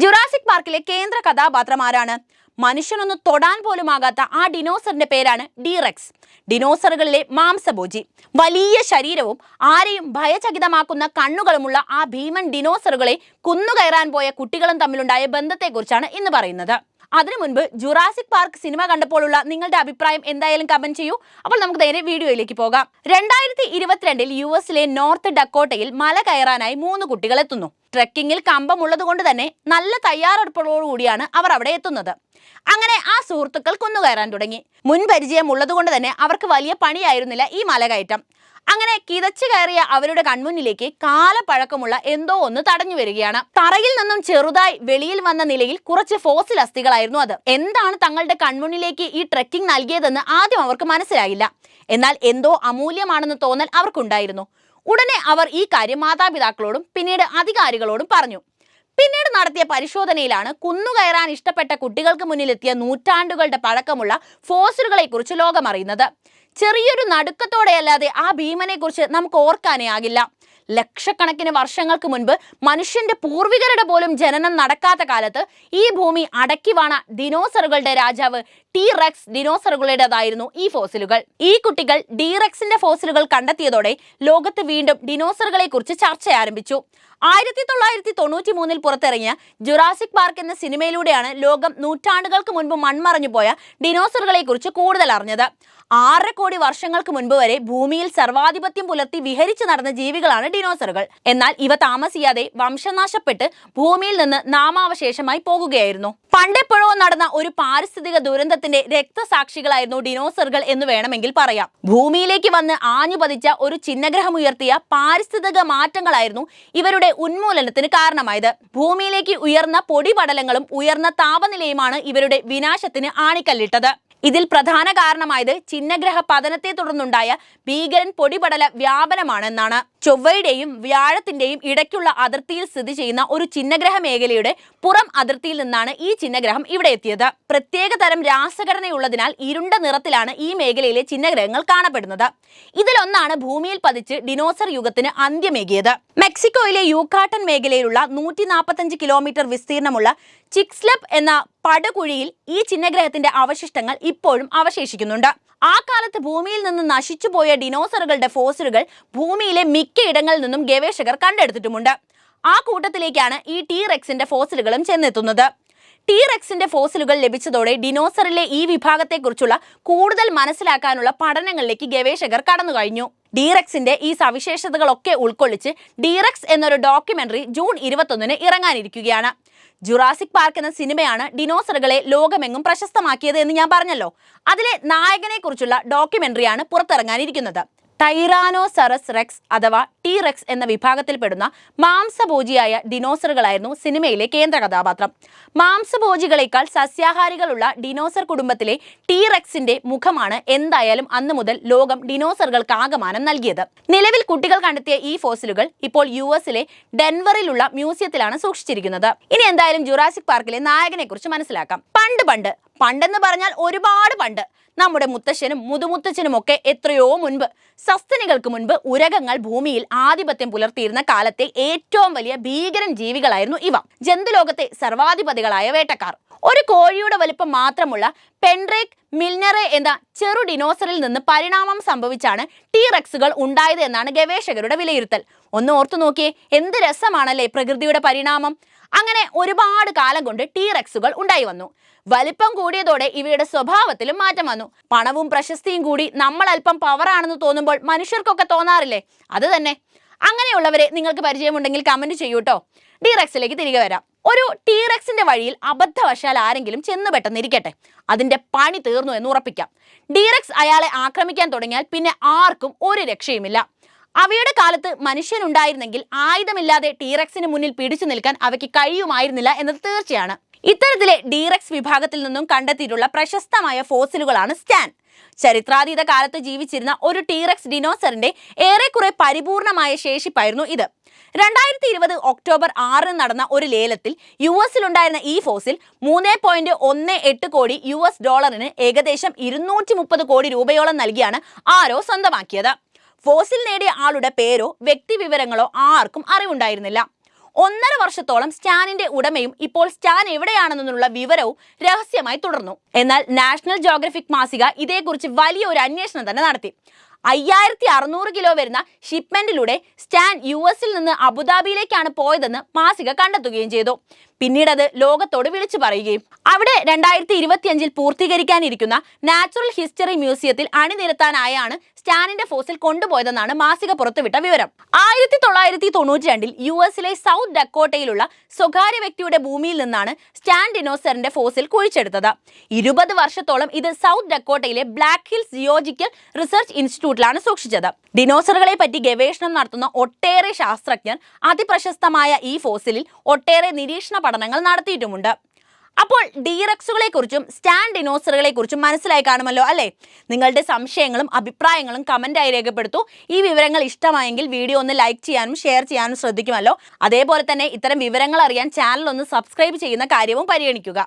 Jurassic പാർക്കിലെ കേന്ദ്ര കഥാപാത്രം ആരാണ്? മനുഷ്യനൊന്ന് തൊടാൻ പോലും ആകാത്ത ആ ഡിനോസറിന്റെ പേരാണ് ഡീറെക്സ് ഡിനോസറുകളിലെ മാംസഭോജി. വലിയ ശരീരവും ആരെയും ഭയചകിതമാക്കുന്ന കണ്ണുകളുമുള്ള ആ ഭീമൻ ഡിനോസറുകളെ കുന്നുകയറാൻ പോയ കുട്ടികളും തമ്മിലുണ്ടായ ബന്ധത്തെക്കുറിച്ചാണ് ഇന്ന് പറയുന്നത്. അതിനു മുൻപ് ജുറാസിക് പാർക്ക് സിനിമ കണ്ടപ്പോഴുള്ള നിങ്ങളുടെ അഭിപ്രായം എന്തായാലും കമന്റ് ചെയ്യൂ. അപ്പോൾ നമുക്ക് നേരെ വീഡിയോയിലേക്ക് പോകാം. രണ്ടായിരത്തി ഇരുപത്തിരണ്ടിൽ യു എസിലെ നോർത്ത് ഡക്കോട്ടയിൽ മല കയറാനായി മൂന്ന് കുട്ടികൾ എത്തുന്നു. ട്രെക്കിങ്ങിൽ കമ്പമുള്ളത് കൊണ്ട് തന്നെ നല്ല തയ്യാറെടുപ്പോടുകൂടിയാണ് അവർ അവിടെ എത്തുന്നത്. അങ്ങനെ ആ സുഹൃത്തുക്കൾ കുന്നുകയറാൻ തുടങ്ങി. മുൻപരിചയം ഉള്ളതുകൊണ്ട് തന്നെ അവർക്ക് വലിയ പണിയായിരുന്നില്ല ഈ മലകയറ്റം. അങ്ങനെ കിതച്ചു കയറിയ അവരുടെ കൺമുന്നിലേക്ക് കാലപ്പഴക്കമുള്ള എന്തോ ഒന്ന് തടഞ്ഞു വരികയാണ്. തറയിൽ നിന്നും ചെറുതായി വെളിയിൽ വന്ന നിലയിൽ കുറച്ച് ഫോസിൽ അസ്ഥികളായിരുന്നു അത്. എന്താണ് തങ്ങളുടെ കൺമുന്നിലേക്ക് ഈ ട്രെക്കിംഗ് നൽകിയതെന്ന് ആദ്യം അവർക്ക് മനസ്സിലായില്ല. എന്നാൽ എന്തോ അമൂല്യമാണെന്ന് തോന്നൽ അവർക്കുണ്ടായിരുന്നു. ഉടനെ അവർ ഈ കാര്യം മാതാപിതാക്കളോടും പിന്നീട് അധികാരികളോടും പറഞ്ഞു. പിന്നീട് നടത്തിയ പരിശോധനയിലാണ് കുന്നുകയറാൻ ഇഷ്ടപ്പെട്ട കുട്ടികൾക്ക് മുന്നിലെത്തിയ നൂറ്റാണ്ടുകളുടെ പഴക്കമുള്ള ഫോസിലുകളെ കുറിച്ച് ലോകമറിയുന്നത്. ചെറിയൊരു നടുക്കത്തോടെയല്ലാതെ ആ ഭീമനെ കുറിച്ച് നമുക്ക് ഓർക്കാനേ ആകില്ല. ലക്ഷക്കണക്കിന് വർഷങ്ങൾക്ക് മുൻപ് മനുഷ്യന്റെ പൂർവികരുടെ പോലും ജനനം നടക്കാത്ത കാലത്ത് ഈ ഭൂമി അടക്കി വാണ ദിനോസറുകളുടെ രാജാവ് ടി റെക്സ് ഡിനോസറുകളുടേതായിരുന്നു ഈ ഫോസിലുകൾ. ഈ കുട്ടികൾ ഡീറെക്സിന്റെ ഫോസിലുകൾ കണ്ടെത്തിയതോടെ ലോകത്ത് വീണ്ടും ഡിനോസറുകളെ കുറിച്ച് ചർച്ച ആരംഭിച്ചു ആയിരത്തി തൊള്ളായിരത്തി തൊണ്ണൂറ്റി മൂന്നിൽ പുറത്തിറങ്ങിയ ജുറാസിക് പാർക്ക് എന്ന സിനിമയിലൂടെയാണ് ലോകം നൂറ്റാണ്ടുകൾക്ക് മുൻപ് മൺമറഞ്ഞു പോയ ഡിനോസറുകളെ കുറിച്ച് കൂടുതൽ അറിഞ്ഞത്. ആറര കോടി വർഷങ്ങൾക്ക് മുൻപ് വരെ ഭൂമിയിൽ സർവാധിപത്യം പുലർത്തി വിഹരിച്ചു നടന്ന ജീവികളാണ് ഡിനോസറുകൾ എന്നാൽ ഇവ താമസിയാതെ വംശനാശപ്പെട്ട് ഭൂമിയിൽ നിന്ന് നാമാവശേഷമായി പോകുകയായിരുന്നു. പണ്ടെപ്പോഴോ നടന്ന ഒരു പാരിസ്ഥിതിക ദുരന്തത്തിന്റെ രക്തസാക്ഷികളായിരുന്നു ഡിനോസറുകൾ എന്ന് വേണമെങ്കിൽ പറയാം. ഭൂമിയിലേക്ക് വന്ന് ആഞ്ഞു പതിച്ച ഒരു ചിഹ്നഗ്രഹം ഉയർത്തിയ പാരിസ്ഥിതിക മാറ്റങ്ങളായിരുന്നു ഇവരുടെ ഉന്മൂലനത്തിന് കാരണമായത്. ഭൂമിയിലേക്ക് ഉയർന്ന പൊടിപടലങ്ങളും ഉയർന്ന താപനിലയുമാണ് ഇവരുടെ വിനാശത്തിന് ആണിക്കല്ലിട്ടത്. ഇതിൽ പ്രധാന കാരണമായത് ചിഹ്നഗ്രഹ പതനത്തെ തുടർന്നുണ്ടായ ഭീകരൻ പൊടിപടല വ്യാപനമാണെന്നാണ്. ചൊവ്വയുടെയും വ്യാഴത്തിന്റെയും ഇടയ്ക്കുള്ള അതിർത്തിയിൽ സ്ഥിതി ചെയ്യുന്ന ഒരു ചിഹ്നഗ്രഹ മേഖലയുടെ പുറം അതിർത്തിയിൽ നിന്നാണ് ഈ ചിഹ്നഗ്രഹം ഇവിടെ എത്തിയത്. പ്രത്യേക തരം രാസഘടനയുള്ളതിനാൽ ഇരുണ്ട നിറത്തിലാണ് ഈ മേഖലയിലെ ചിഹ്നഗ്രഹങ്ങൾ കാണപ്പെടുന്നത്. ഇതിലൊന്നാണ് ഭൂമിയിൽ പതിച്ച് ഡിനോസർ യുഗത്തിന് അന്ത്യമേകിയത്. മെക്സിക്കോയിലെ യൂക്കാട്ടൻ മേഖലയിലുള്ള നൂറ്റി നാൽപ്പത്തഞ്ച് കിലോമീറ്റർ വിസ്തീർണമുള്ള ചിക്സ്ലബ് എന്ന പടുകുഴിയിൽ ഈ ചിഹ്നഗ്രഹത്തിന്റെ അവശിഷ്ടങ്ങൾ ഇപ്പോഴും അവശേഷിക്കുന്നുണ്ട്. ആ കാലത്ത് ഭൂമിയിൽ നിന്ന് നശിച്ചുപോയ ഡിനോസറുകളുടെ ഫോസിലുകൾ ഭൂമിയിലെ മിക്ക ഇടങ്ങളിൽ നിന്നും ഗവേഷകർ കണ്ടെടുത്തിട്ടുമുണ്ട്. ആ കൂട്ടത്തിലേക്കാണ് ഈ ടി റെക്സിന്റെ ഫോസിലുകളും ചെന്നെത്തുന്നത്. ടി റെക്സിന്റെ ഫോസിലുകൾ ലഭിച്ചതോടെ ഡിനോസറിലെ ഈ വിഭാഗത്തെക്കുറിച്ചുള്ള കൂടുതൽ മനസ്സിലാക്കാനുള്ള പഠനങ്ങളിലേക്ക് ഗവേഷകർ കടന്നു കഴിഞ്ഞു ഡീറെക്സിന്റെ ഈ സവിശേഷതകളൊക്കെ ഉൾക്കൊള്ളിച്ച് ഡീറക്സ് എന്നൊരു ഡോക്യുമെന്ററി ജൂൺ ഇരുപത്തൊന്നിന് ഇറങ്ങാനിരിക്കുകയാണ്. ജുറാസിക് പാർക്ക് എന്ന സിനിമയാണ് ഡിനോസറുകളെ ലോകമെങ്ങും പ്രശസ്തമാക്കിയത് എന്ന് ഞാൻ പറഞ്ഞല്ലോ. അതിലെ നായകനെ കുറിച്ചുള്ള ഡോക്യുമെന്ററിയാണ് പുറത്തിറങ്ങാനിരിക്കുന്നത്. ടൈറാനോസറസ് റെക്സ് അഥവാ ടി റെക്സ് എന്ന വിഭാഗത്തിൽപ്പെടുന്ന മാംസഭോജിയായ ഡിനോസറുകളായിരുന്നു സിനിമയിലെ കേന്ദ്ര കഥാപാത്രം. മാംസഭോജികളേക്കാൾ സസ്യാഹാരികളുള്ള ഡിനോസർ കുടുംബത്തിലെ ടി റെക്സിന്റെ മുഖമാണ് എന്തായാലും അന്നു മുതൽ ലോകം ഡിനോസറുകൾക്ക് ആകമാനം നൽകിയത്. നിലവിൽ കുട്ടികൾ കണ്ടെത്തിയ ഈ ഫോസിലുകൾ ഇപ്പോൾ യു എസിലെ ഡെൻവറിലുള്ള മ്യൂസിയത്തിലാണ് സൂക്ഷിച്ചിരിക്കുന്നത്. ഇനി എന്തായാലും ജുറാസിക് പാർക്കിലെ നായകനെ കുറിച്ച് മനസ്സിലാക്കാം. പണ്ട് പണ്ട്. പണ്ടെന്ന് പറഞ്ഞാൽ ഒരുപാട് പണ്ട്. നമ്മുടെ മുത്തശ്ശനും മുതുമുത്തച്ഛനും ഒക്കെ എത്രയോ മുൻപ് സസ്തനികൾക്ക് മുൻപ് ഉരകങ്ങൾ ഭൂമിയിൽ ആധിപത്യം പുലർത്തിയിരുന്ന കാലത്തെ ഏറ്റവും വലിയ ഭീകരൻ ജീവികളായിരുന്നു ഇവ. ജന്തുലോകത്തെ സർവാധിപതികളായ വേട്ടക്കാർ. ഒരു കോഴിയുടെ വലിപ്പം മാത്രമുള്ള പെൻഡ്രേക്ക് മിൽനറെ എന്ന ചെറു ഡിനോസറിൽ നിന്ന് പരിണാമം സംഭവിച്ചാണ് ടീറക്സുകൾ ഉണ്ടായത് എന്നാണ് ഗവേഷകരുടെ വിലയിരുത്തൽ. ഒന്ന് ഓർത്തു നോക്കിയേ എന്ത് രസമാണല്ലേ പ്രകൃതിയുടെ പരിണാമം. അങ്ങനെ ഒരുപാട് കാലം കൊണ്ട് ടി റെക്സുകൾ ഉണ്ടായി വന്നു. വലിപ്പം കൂടിയതോടെ ഇവയുടെ സ്വഭാവത്തിലും മാറ്റം വന്നു. പണവും പ്രശസ്തിയും കൂടി നമ്മൾ അല്പം പവറാണെന്ന് തോന്നുമ്പോൾ മനുഷ്യർക്കൊക്കെ തോന്നാറില്ലേ? അത് തന്നെ. അങ്ങനെയുള്ളവരെ നിങ്ങൾക്ക് പരിചയമുണ്ടെങ്കിൽ കമന്റ് ചെയ്യൂട്ടോ ഡിറെക്സിലേക്ക് തിരികെ വരാം. ഒരു ടീറെക്സിന്റെ വഴിയിൽ അബദ്ധവശാൽ ആരെങ്കിലും ചെന്ന് പെട്ടെന്നിരിക്കട്ടെ അതിന്റെ പണി തീർന്നു എന്ന് ഉറപ്പിക്കാം. ഡീറെക്സ് അയാളെ ആക്രമിക്കാൻ തുടങ്ങിയാൽ പിന്നെ ആർക്കും ഒരു രക്ഷയുമില്ല. അവയുടെ കാലത്ത് മനുഷ്യനുണ്ടായിരുന്നെങ്കിൽ ആയുധമില്ലാതെ ടീറക്സിന് മുന്നിൽ പിടിച്ചു നിൽക്കാൻ അവയ്ക്ക് കഴിയുമായിരുന്നില്ല എന്നത് തീർച്ചയാണ്. ഇത്തരത്തിലെ ഡീറക്സ് വിഭാഗത്തിൽ നിന്നും കണ്ടെത്തിയിട്ടുള്ള പ്രശസ്തമായ ഫോസിലുകളാണ് സ്റ്റാൻ ചരിത്രാതീത കാലത്ത് ജീവിച്ചിരുന്ന ഒരു ടീറക്സ് ഡിനോസറിന്റെ ഏറെക്കുറെ പരിപൂർണമായ ശേഷിപ്പായിരുന്നു ഇത്. രണ്ടായിരത്തി ഇരുപത് ഒക്ടോബർ ആറിന് നടന്ന ഒരു ലേലത്തിൽ യു എസിലുണ്ടായിരുന്ന ഈ ഫോസിൽ മൂന്ന് പോയിന്റ് ഒന്ന് എട്ട് കോടി യു എസ് ഡോളറിന് ഏകദേശം ഇരുന്നൂറ്റി മുപ്പത് കോടി രൂപയോളം നൽകിയാണ് ആരോ സ്വന്തമാക്കിയത്. ഫോസിൽ നേടിയ ആളുടെ പേരോ വ്യക്തിവിവരങ്ങളോ ആർക്കും അറിവുണ്ടായിരുന്നില്ല. ഒന്നര വർഷത്തോളം സ്റ്റാനിന്റെ ഉടമയും ഇപ്പോൾ സ്റ്റാൻ എവിടെയാണെന്നുള്ള വിവരവും രഹസ്യമായി തുടർന്നു. എന്നാൽ നാഷണൽ ജോഗ്രഫിക് മാസിക ഇതേക്കുറിച്ച് വലിയ ഒരു അന്വേഷണം തന്നെ നടത്തി. അയ്യായിരത്തി അറുന്നൂറ് കിലോ വരുന്ന ഷിപ്മെന്റിലൂടെ സ്റ്റാൻ യു എസിൽ നിന്ന് അബുദാബിയിലേക്കാണ് പോയതെന്ന് മാസിക കണ്ടെത്തുകയും ചെയ്തു. പിന്നീട് അത് ലോകത്തോട് വിളിച്ചു പറയുകയും. അവിടെ രണ്ടായിരത്തി ഇരുപത്തിയഞ്ചിൽ പൂർത്തീകരിക്കാനിരിക്കുന്ന നാച്ചുറൽ ഹിസ്റ്ററി മ്യൂസിയത്തിൽ അണിനിരത്താനായാണ് സ്റ്റാനിന്റെ ഫോസിൽ കൊണ്ടുപോയതെന്നാണ് മാസിക പുറത്തുവിട്ട വിവരം. ആയിരത്തി തൊള്ളായിരത്തി തൊണ്ണൂറ്റി രണ്ടിൽ യു എസിലെ സൗത്ത് ഡക്കോട്ടയിലുള്ള സ്വകാര്യ വ്യക്തിയുടെ ഭൂമിയിൽ നിന്നാണ് സ്റ്റാൻ ഡിനോസറിന്റെ ഫോസിൽ കുഴിച്ചെടുത്തത്. ഇരുപത് വർഷത്തോളം ഇത് സൗത്ത് ഡക്കോട്ടയിലെ ബ്ലാക്ക് ഹിൽസ് ജിയോജിക്കൽ റിസർച്ച് ഇൻസ്റ്റിറ്റ്യൂട്ടിലാണ് സൂക്ഷിച്ചത്. ഡിനോസറുകളെ പറ്റി ഗവേഷണം നടത്തുന്ന ഒട്ടേറെ ശാസ്ത്രജ്ഞർ അതിപ്രശസ്തമായ ഈ ഫോസിലിൽ ഒട്ടേറെ നിരീക്ഷണ പഠനങ്ങൾ നടത്തിയിട്ടുമുണ്ട്. അപ്പോൾ ഡീറക്സുകളെ കുറിച്ചും സ്റ്റാൻഡ് ഡിനോസറുകളെ കുറിച്ചും മനസ്സിലായി കാണുമല്ലോ അല്ലേ? നിങ്ങളുടെ സംശയങ്ങളും അഭിപ്രായങ്ങളും കമന്റായി രേഖപ്പെടുത്തൂ. ഈ വിവരങ്ങൾ ഇഷ്ടമായെങ്കിൽ വീഡിയോ ഒന്ന് ലൈക്ക് ചെയ്യാനും ഷെയർ ചെയ്യാനും ശ്രദ്ധിക്കുമല്ലോ. അതേപോലെ തന്നെ ഇത്തരം വിവരങ്ങൾ അറിയാൻ ചാനൽ ഒന്ന് സബ്സ്ക്രൈബ് ചെയ്യുന്ന കാര്യവും പരിഗണിക്കുക.